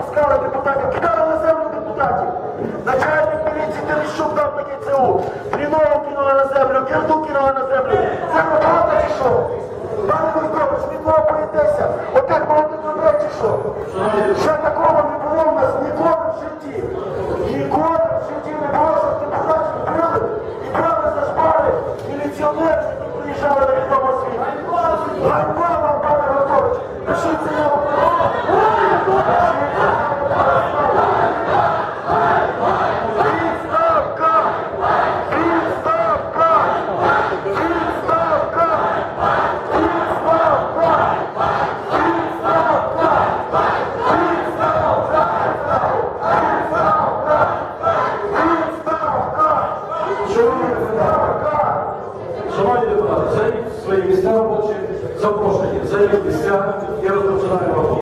пускали депутатів, кидали на землю депутатів. Начальник міліції Терещук дав мені ЦУ. Трінову кинули на землю, Кирду кинули на землю. Це робота чи що? Пане Войкович, від кого боїтеся? Отак молодих людей чи що? Ще такого Шановні депутати, займіть свої місця робочі, запрошені, займіть місця і розпочинаємо.